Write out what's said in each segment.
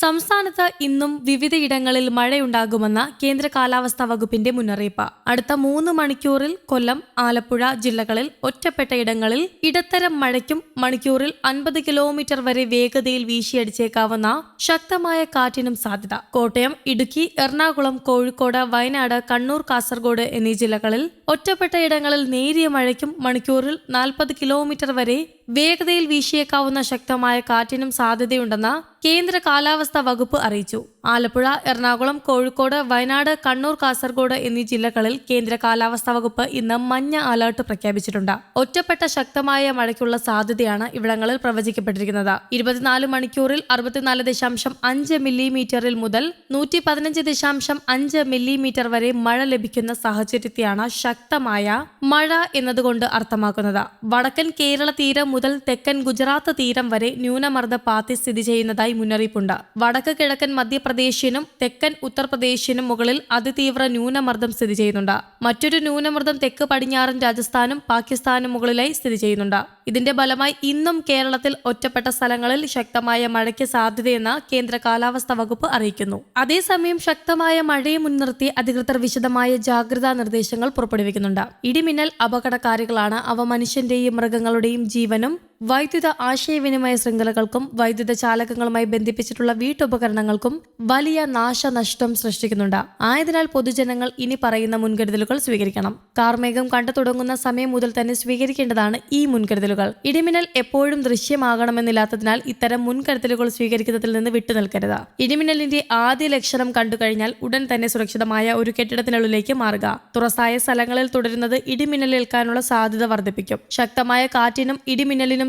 സംസ്ഥാനത്ത് ഇന്നും വിവിധയിടങ്ങളിൽ മഴയുണ്ടാകുമെന്ന കേന്ദ്ര കാലാവസ്ഥാ വകുപ്പിന്റെ മുന്നറിയിപ്പ്. അടുത്ത മൂന്ന് മണിക്കൂറിൽ കൊല്ലം ആലപ്പുഴ ജില്ലകളിൽ ഒറ്റപ്പെട്ട ഇടങ്ങളിൽ ഇടത്തരം മഴയ്ക്കും മണിക്കൂറിൽ അൻപത് കിലോമീറ്റർ വരെ വേഗതയിൽ വീശിയടിച്ചേക്കാവുന്ന ശക്തമായ കാറ്റിനും സാധ്യത. കോട്ടയം ഇടുക്കി എറണാകുളം കോഴിക്കോട് വയനാട് കണ്ണൂർ കാസർഗോഡ് എന്നീ ജില്ലകളിൽ ഒറ്റപ്പെട്ട ഇടങ്ങളിൽ നേരിയ മഴയ്ക്കും മണിക്കൂറിൽ നാൽപ്പത് കിലോമീറ്റർ വരെ വേഗതയിൽ വീശിയേക്കാവുന്ന ശക്തമായ കാറ്റിനും സാധ്യതയുണ്ടെന്ന് കേന്ദ്ര കാലാവസ്ഥാ വകുപ്പ് അറിയിച്ചു. ആലപ്പുഴ എറണാകുളം കോഴിക്കോട് വയനാട് കണ്ണൂർ കാസർഗോഡ് എന്നീ ജില്ലകളിൽ കേന്ദ്ര കാലാവസ്ഥാ വകുപ്പ് ഇന്ന് മഞ്ഞ അലേർട്ട് പ്രഖ്യാപിച്ചിട്ടുണ്ട്. ഒറ്റപ്പെട്ട ശക്തമായ മഴയ്ക്കുള്ള സാധ്യതയാണ് ഇവിടങ്ങളിൽ പ്രവചിക്കപ്പെട്ടിരിക്കുന്നത്. ഇരുപത്തിനാല് മണിക്കൂറിൽ അറുപത്തിനാല് ദശാംശം അഞ്ച് മില്ലിമീറ്ററിൽ മുതൽ നൂറ്റി പതിനഞ്ച് ദശാംശം അഞ്ച് മില്ലിമീറ്റർ വരെ മഴ ലഭിക്കുന്ന സാഹചര്യത്തെയാണ് ശക്തമായ മഴ എന്നതുകൊണ്ട് അർത്ഥമാക്കുന്നത്. വടക്കൻ കേരള തീരം മുതൽ തെക്കൻ ഗുജറാത്ത് തീരം വരെ ന്യൂനമർദ്ദ പാത്തി സ്ഥിതി ചെയ്യുന്നതായി മുന്നറിയിപ്പുണ്ട്. വടക്ക് കിഴക്കൻ മധ്യപ്രദേശിനും തെക്കൻ ഉത്തർപ്രദേശിനും മുകളിൽ അതിതീവ്ര ന്യൂനമർദ്ദം സ്ഥിതി ചെയ്യുന്നുണ്ട്. മറ്റൊരു ന്യൂനമർദ്ദം തെക്ക് പടിഞ്ഞാറൻ രാജസ്ഥാനും പാകിസ്ഥാനും മുകളിലായി സ്ഥിതി ചെയ്യുന്നുണ്ട്. ഇതിന്റെ ഫലമായി ഇന്നും കേരളത്തിൽ ഒറ്റപ്പെട്ട സ്ഥലങ്ങളിൽ ശക്തമായ മഴയ്ക്ക് സാധ്യതയെന്ന് കേന്ദ്ര കാലാവസ്ഥാ വകുപ്പ് അറിയിക്കുന്നു. അതേസമയം ശക്തമായ മഴയെ മുൻനിർത്തി അധികൃതർ വിശദമായ ജാഗ്രതാ നിർദ്ദേശങ്ങൾ പുറപ്പെടുവിക്കുന്നുണ്ട്. ഇടിമിന്നൽ അപകടകാരികളാണ് അവ മനുഷ്യന്റെയും മൃഗങ്ങളുടെയും ജീവനും വൈദ്യുത ആശയവിനിമയ ശൃംഖലകൾക്കും വൈദ്യുത ചാലകങ്ങളുമായി ബന്ധിപ്പിച്ചിട്ടുള്ള വീട്ടുപകരണങ്ങൾക്കും വലിയ നാശനഷ്ടം സൃഷ്ടിക്കുന്നുണ്ട്. ആയതിനാൽ പൊതുജനങ്ങൾ ഇനി പറയുന്ന മുൻകരുതലുകൾ സ്വീകരിക്കണം. കാർമേഘം കണ്ടു തുടങ്ങുന്ന സമയം മുതൽ തന്നെ സ്വീകരിക്കേണ്ടതാണ് ഈ മുൻകരുതലുകൾ. ഇടിമിന്നൽ എപ്പോഴും ദൃശ്യമാകണമെന്നില്ലാത്തതിനാൽ ഇത്തരം മുൻകരുതലുകൾ സ്വീകരിക്കുന്നതിൽ നിന്ന് വിട്ടുനിൽക്കരുത്. ഇടിമിന്നലിന്റെ ആദ്യ ലക്ഷണം കണ്ടുകഴിഞ്ഞാൽ ഉടൻ തന്നെ സുരക്ഷിതമായ ഒരു കെട്ടിടത്തിനുള്ളിലേക്ക് മാറുക. തുറസായ സ്ഥലങ്ങളിൽ തുടരുന്നത് ഇടിമിന്നലേൽക്കാനുള്ള സാധ്യത വർദ്ധിപ്പിക്കും. ശക്തമായ കാറ്റിനും ഇടിമിന്നലിനും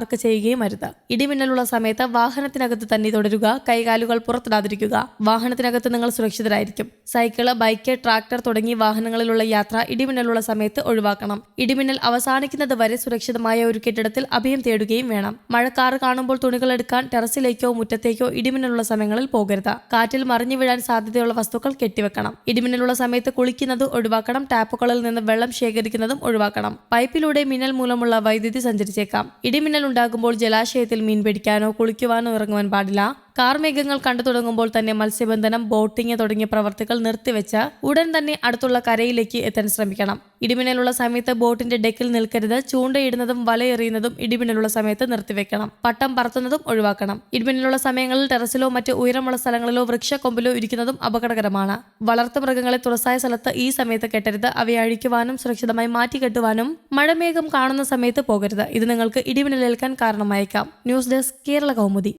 പാർക്ക് ചെയ്യുകയും അരുത്. ഇടിമിന്നലുള്ള സമയത്ത് വാഹനത്തിനകത്ത് തന്നെ തുടരുക കൈകാലുകൾ പുറത്തിടാതിരിക്കുക. വാഹനത്തിനകത്ത് നിങ്ങൾ സുരക്ഷിതരായിരിക്കും. സൈക്കിൾ ബൈക്ക് ട്രാക്ടർ തുടങ്ങിയ വാഹനങ്ങളിലുള്ള യാത്ര ഇടിമിന്നലുള്ള സമയത്ത് ഒഴിവാക്കണം. ഇടിമിന്നൽ അവസാനിക്കുന്നത് വരെ സുരക്ഷിതമായ ഒരു കെട്ടിടത്തിൽ അഭയം തേടുകയും വേണം. മഴക്കാറ് കാണുമ്പോൾ തുണികൾ എടുക്കാൻ ടെറസിലേക്കോ മുറ്റത്തേക്കോ ഇടിമിന്നലുള്ള സമയങ്ങളിൽ പോകരുത്. കാറ്റിൽ മറിഞ്ഞു വീഴാൻ സാധ്യതയുള്ള വസ്തുക്കൾ കെട്ടിവെക്കണം. ഇടിമിന്നലുള്ള സമയത്ത് കുളിക്കുന്നത് ഒഴിവാക്കണം. ടാപ്പുകളിൽ നിന്ന് വെള്ളം ശേഖരിക്കുന്നതും ഒഴിവാക്കണം. പൈപ്പിലൂടെ മിന്നൽ മൂലമുള്ള വൈദ്യുതി സഞ്ചരിച്ചേക്കാം. ഇടിമിന്നൽ ഉണ്ടാകുമ്പോൾ ജലാശയത്തിൽ മീൻ പിടിക്കാനോ കുളിക്കുവാനോ ഇറങ്ങുവാൻ പാടില്ല. കാർമേഘങ്ങൾ കണ്ടു തുടങ്ങുമ്പോൾ തന്നെ മത്സ്യബന്ധനം ബോട്ടിംഗ് തുടങ്ങിയ പ്രവർത്തികൾ നിർത്തിവെച്ച ഉടൻ തന്നെ അടുത്തുള്ള കരയിലേക്ക് എത്താൻ ശ്രമിക്കണം. ഇടിമിന്നലുള്ള സമയത്ത് ബോട്ടിന്റെ ഡെക്കിൽ നിൽക്കരുത്. ചൂണ്ടയിടുന്നതും വലയെറിയുന്നതും ഇടിമിന്നലുള്ള സമയത്ത് നിർത്തിവെക്കണം. പട്ടം പറത്തുന്നതും ഒഴിവാക്കണം. ഇടിമിന്നലുള്ള സമയങ്ങളിൽ ടെറസിലോ മറ്റ് ഉയരമുള്ള സ്ഥലങ്ങളിലോ വൃക്ഷക്കൊമ്പിലോ ഇരിക്കുന്നതും അപകടകരമാണ്. വളർത്തുമൃഗങ്ങളെ തുറസായ സ്ഥലത്ത് ഈ സമയത്ത് കെട്ടരുത്. അവയെ അഴിക്കുവാനും സുരക്ഷിതമായി മാറ്റിക്കെട്ടുവാനും മഴമേഘം കാണുന്ന സമയത്ത് പോകരുത്. ഇത് നിങ്ങൾക്ക് ഇടിമിന്നലേൽക്കാൻ കാരണമായേക്കാം. News desk Kerala Kaumudi.